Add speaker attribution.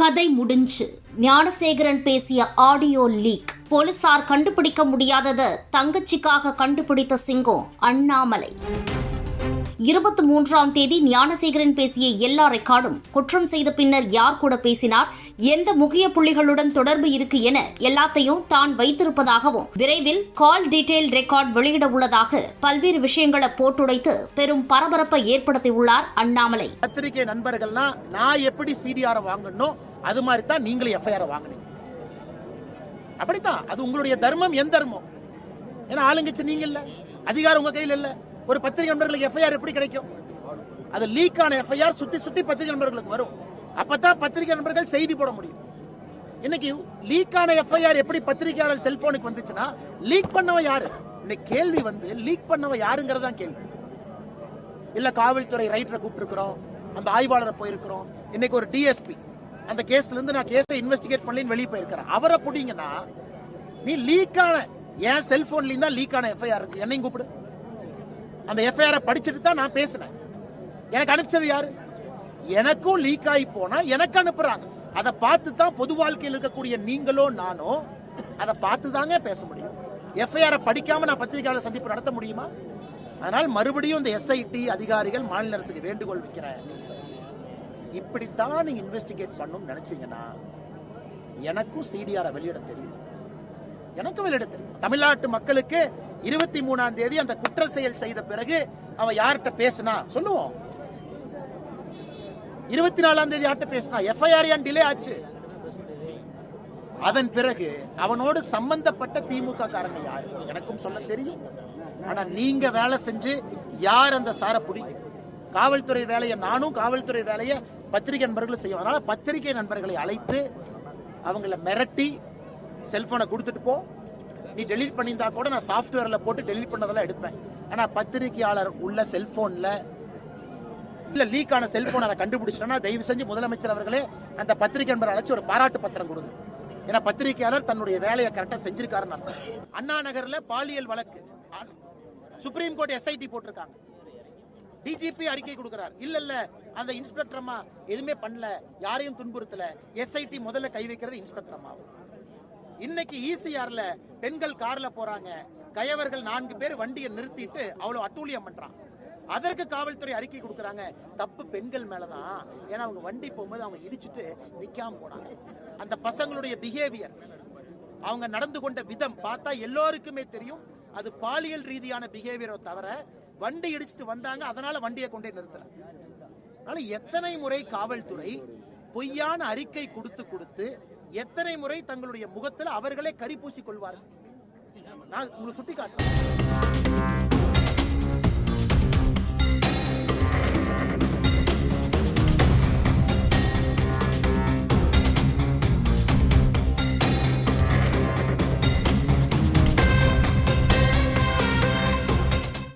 Speaker 1: கதை முடிஞ்சு. ஞானசேகரன் பேசிய ஆடியோ லீக். போலீசார் கண்டுபிடிக்க முடியாதது தங்கச்சிக்காக கண்டுபிடித்த சிங்கம் அண்ணாமலை. இருபத்தி மூன்றாம் தேதி ஞானசேகரன் பேசிய எல்லா ரெக்கார்டும் குற்றம் செய்த பின்னர் யார் கூட பேசினார் எந்த முக்கிய புள்ளிகளுடன் தொடர்பு இருக்கு என எல்லாத்தையும் தான் வைத்திருப்பதாகவும் விரைவில் கால் டீடைல் ரெக்கார்ட் வெளியிட உள்ளதாக பல்வேறு விஷயங்களை போட்டுடைத்து பெரும் பரபரப்பை ஏற்படுத்தியுள்ளார் அண்ணாமலை.
Speaker 2: பத்திரிகை நண்பர்கள்னா நான் எப்படி சிடிஆர் வாங்கணும்? அது மாதிரி தான் நீங்களும் எஃப்ஐஆர் வாங்கினீங்க. அப்படித்தான். அது உங்களுடைய தர்மம் என் தர்மம். ஏன்னா ஆளுங்கச்சு நீங்க இல்ல. அதிகாரம் உங்க கையில் இல்ல. ஒரு பத்திரிகை நண்பர்களுக்கு எஃப்ஐஆர் எப்படி கிடைக்கும்? அது லீக் ஆன எஃப்ஐஆர் சுத்தி சுத்தி பத்திரிகை நண்பர்களுக்கு வரும். அப்பதான் பத்திரிகை நண்பர்கள் செய்தி போட முடியும். இன்னைக்கு லீக் ஆன எஃப்ஐஆர் எப்படி பத்திரிகையாளர் செல்போனுக்கு வந்துச்சுன்னா லீக் பண்ணவன் யாரு? இன்னைக்கு கேள்வி வந்து லீக் பண்ணவ யாருங்கிறதான் கேள்வி. இல்ல காவல்துறை ரைட்டரை கூப்பிட்டுருக்கிறோம். அந்த ஆய்வாளரை போயிருக்கிறோம். இன்னைக்கு ஒரு டிஎஸ்பி அந்த கேஸ்ல இருந்து நான் கேஸை இன்வெஸ்டிகேட் பண்ணலன்னு வெளியே போயிருக்கிறேன். அவரை புடிங்கன்னா நீ லீக் ஆன என் செல்போன்ல தான் லீக் ஆன எஃப்ஐஆர் இருக்கு. என்னையும் கூப்பிடு. அந்த எஃப்ஐஆர் படிச்சுட்டு தான் நான் பேசினேன். எனக்கு அனுப்பிச்சது யாரு? எனக்கும் லீக் ஆகி போனா எனக்கு அனுப்புறாங்க. அதை பார்த்து தான் பொது வாழ்க்கையில் இருக்கக்கூடிய நீங்களோ நானோ அதை பார்த்து தாங்க பேச முடியும். எஃப்ஐஆரை படிக்காம நான் பத்திரிகையாளர் சந்திப்பு நடத்த முடியுமா? அதனால் மறுபடியும் இந்த எஸ்ஐடி அதிகாரிகள் மாநில அரசுக்கு வேண்டுகோள் வைக்கிறேன் இப்படித்தான் நீங்க இன்வெஸ்டிகேட் பண்ணணும்னு நினைச்சீங்கன்னா எனக்கும் சிடிஆரை வெளியிட தெரியும். எனக்கும் வெளியிட தெரியும். தமிழ்நாட்டு மக்களுக்கு இருபத்தி மூணாம் தேதி அந்த குற்ற செயல் செய்த பிறகு அவன் யார்கிட்ட பேசினா? சொல்லுவோம். இருபத்தி நாலாம் தேதி யார்கிட்ட பேசினா? எஃப்ஐஆர் ஏன் டிலே ஆச்சு? அதன் பிறகு அவனோடு சம்பந்தப்பட்ட திமுக காரங்க யாரு? எனக்கும் சொல்ல தெரியும். ஆனா நீங்க வேலை செஞ்சு யார் அந்த சாரை பிடிக்கும் காவல்துறை வேலையை நானும் காவல்துறை வேலையை பத்திரிகை நண்பர்களும் செய்யும் அதனால் பத்திரிகை நண்பர்களை அழைத்து அவங்கள மிரட்டி செல்ஃபோனை கொடுத்துட்டு போ. நீ டெலீட் பண்ணியிருந்தா கூட நான் சாஃப்ட்வேரில் போட்டு டெலீட் பண்ணதெல்லாம் எடுப்பேன். ஆனால் பத்திரிகையாளர் உள்ள செல்ஃபோனில் இல்லை லீக் ஆன செல்போனை நான் கண்டுபிடிச்சிட்டேன்னா தயவு செஞ்சு முதலமைச்சர் அவர்களே அந்த பத்திரிகை நண்பரை அழைச்சி ஒரு பாராட்டு பத்திரம் கொடுங்க. ஏன்னா பத்திரிகையாளர் தன்னுடைய வேலையை கரெக்டாக செஞ்சிருக்காருன்னு அர்த்தம். அண்ணா நகரில் பாலியல் வழக்கு. ஆ- சுப்ரீம் கோர்ட் எஸ்ஐடி போட்டிருக்காங்க. டிஜிபி அறிக்கை கொடுக்கிறார். இல்ல இல்ல அந்த இன்ஸ்பெக்டர் அம்மா எதுவுமே பண்ணல. யாரையும் துன்புறுத்தல. எஸ்ஐடி முதல்ல கை வைக்கிறது இன்ஸ்பெக்டர் அம்மா. இன்னைக்கு ஈசிஆர்ல பெண்கள் கார்ல போறாங்க. கயவர்கள் நான்கு பேர் வண்டியை நிறுத்திட்டு அவ்வளவு அட்டூழியம் பண்றான். அதற்கு காவல்துறை அறிக்கை கொடுக்கறாங்க. தப்பு பெண்கள் மேலதான். ஏன்னா அவங்க வண்டி போகும்போது அவங்க இடிச்சிட்டு நிக்காம போனாங்க. அந்த பசங்களுடைய பிஹேவியர் அவங்க நடந்து கொண்ட விதம் பார்த்தா எல்லோருக்குமே தெரியும். அது பாலியல் ரீதியான பிஹேவியரோ தவிர வண்டி இடிச்சிட்டு வந்தாங்க அதனால வண்டியை கொண்டே நிறுத்தல. ஆனால் எத்தனை முறை காவல்துறை பொய்யான அறிக்கை கொடுத்து கொடுத்து எத்தனை முறை தங்களுடைய முகத்தில் அவர்களே கரி கொள்வார்கள்? நான் உங்களுக்கு சுட்டி காட்டுறேன்